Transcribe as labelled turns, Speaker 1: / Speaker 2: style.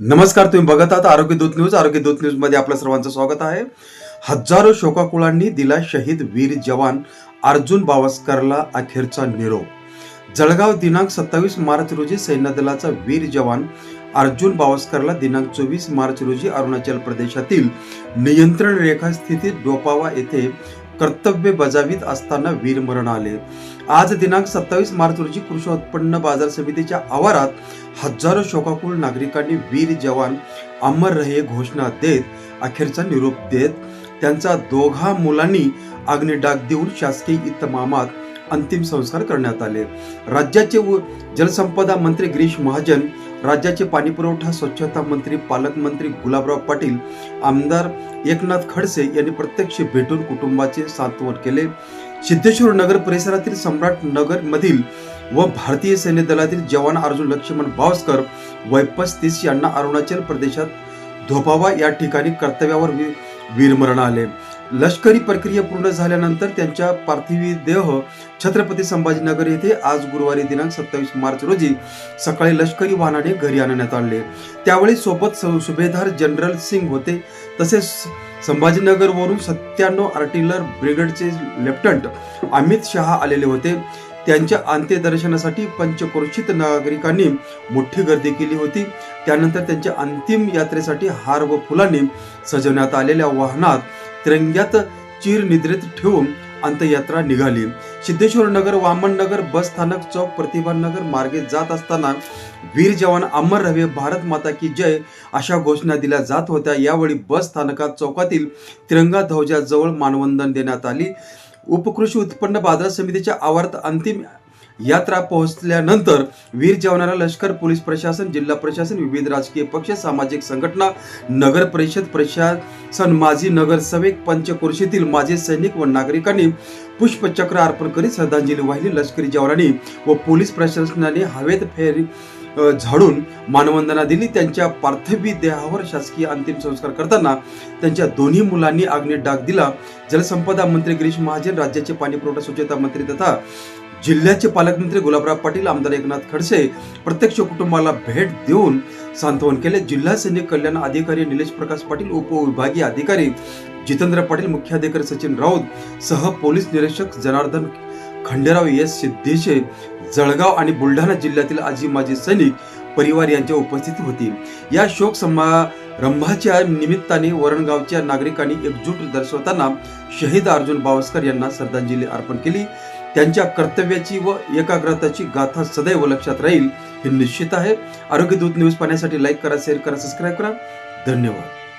Speaker 1: नमस्कार तुम्ही बघत आहात आरोग्य दूत न्यूज. आरोग्य दूत न्यूजमध्ये आपलं सर्वांचं स्वागत आहे. हजारो शोकाकुळांनी दिला शहीद वीर जवान अर्जुन बावस्करला अखेरचा निरोप. जळगाव दिनांक सत्तावीस मार्च रोजी सैन्य दलाचा वीर जवान अर्जुन बावस्करला दिनांक चोवीस मार्च रोजी अरुणाचल प्रदेशातील नियंत्रण रेखा स्थितीत डोपावा येथे कर्तव्य बजावीत असताना वीरमरण आले. आज दिनांक सत्तावीस मार्च रोजी कृषी उत्पन्न बाजार समितीच्या आवारात हजारो शोकाकुळ नागरिकांनी वीर जवान अमर रहे घोषणा देत अखेरचा निरोप देत त्यांचा दोघा मुलांनी अग्निडाग देऊन शासकीय इतमामात अंतिम संस्कार करण्यात आले. राज्याचे उ- जलसंपदा मंत्री गिरीश महाजन राज्याचे पाणीपुरवठा स्वच्छता मंत्री पालकमंत्री गुलाबराव पाटील आमदार एकनाथ खडसे यांनी प्रत्यक्ष भेटून कुटुंबाचे सांत्वन केले. सिद्धेश्वर नगर परिसरातील सम्राट नगर मधील व भारतीय सैन्य दलातील जवान अर्जुन लक्ष्मण भावस्कर वय पस्तीस यांना अरुणाचल प्रदेशात धोपावा या ठिकाणी कर्तव्यावर वीरमरण आले. लष्करी प्रक्रिया पूर्ण झाल्यानंतर त्यांच्या पार्थिवी देह छत्रपती संभाजीनगर येथे आज गुरुवारी दिनांक सत्तावीस मार्च रोजी सकाळी लष्करी वाहनाने घरी आणण्यात आणले. त्यावेळी सोबत सुभेदार जनरल सिंग होते. तसेच संभाजीनगरवरून सत्त्याण्णव आर्टिलर ब्रिगेडचे लेफ्टनंट अमित शहा आलेले होते. त्यांच्या अंत्यदर्शनासाठी पंचक्रोशित नागरिकांनी मोठी गर्दी केली होती. त्यानंतर त्यांच्या अंतिम यात्रेसाठी हार व फुलांनी सजवण्यात आलेल्या वाहनात तिरंग्यात चिरनिद्रेत ठेवून अंत्ययात्रा निघाली. सिद्धेश्वर नगर वामन नगर बस स्थानक चौक प्रतिभा नगर मार्गे जात असताना वीर जवान अमर रवे भारत माता की जय अशा घोषणा दिल्या जात होत्या. यावेळी बस स्थानकात चौकातील तिरंगा ध्वजाजवळ मानवंदन देण्यात आली. उपकृषी उत्पन्न बाजार समितीच्या आवारात अंतिम यात्रा पोहोचल्यानंतर वीर जवानाला लष्कर पोलीस प्रशासन जिल्हा प्रशासन विविध राजकीय पक्ष सामाजिक संघटना नगर परिषद प्रशासन माजी नगरसेवक पंचक्रोशीतील माजी सैनिक व नागरिकांनी पुष्पचक्र अर्पण करीत श्रद्धांजली वाहिली. लष्करी जवानांनी व पोलीस प्रशासनाने हवेत फेरी झाडून मानवंदना दिली. त्यांच्या पार्थिवी देहावर शासकीय अंतिम संस्कार करताना त्यांच्या दोन्ही मुलांनी अग्नी डाग दिला. जलसंपदा मंत्री गिरीश महाजन राज्याचे पाणी पुरवठा स्वच्छता मंत्री तथा जिल्ह्याचे पालकमंत्री गुलाबराव पाटील आमदार एकनाथ खडसे प्रत्यक्ष कुटुंबाला भेट देऊन सांत्वन केले. जिल्हा सैनिक कल्याण अधिकारी निलेश प्रकाश पाटील उपविभागीय अधिकारी जितेंद्र पाटील मुख्याधिकारी सचिन राऊत सह पोलीस निरीक्षक जनार्दन खंडेराव एस सिद्धेशे जळगाव आणि बुलढाणा जिल्ह्यातील आजी माजी सैनिक परिवार यांच्या उपस्थिती होती. या शोक समारंभाच्या निमित्ताने वरणगावच्या नागरिकांनी एकजूट दर्शवताना शहीद अर्जुन बावस्कर यांना श्रद्धांजली अर्पण केली. त्यांच्या कर्तव्याची व एकाग्रताची गाथा सदैव लक्षात राहील हे निश्चित आहे. आरोग्य दूत न्यूज पाहण्यासाठी लाईक करा शेअर करा सबस्क्राईब करा. धन्यवाद.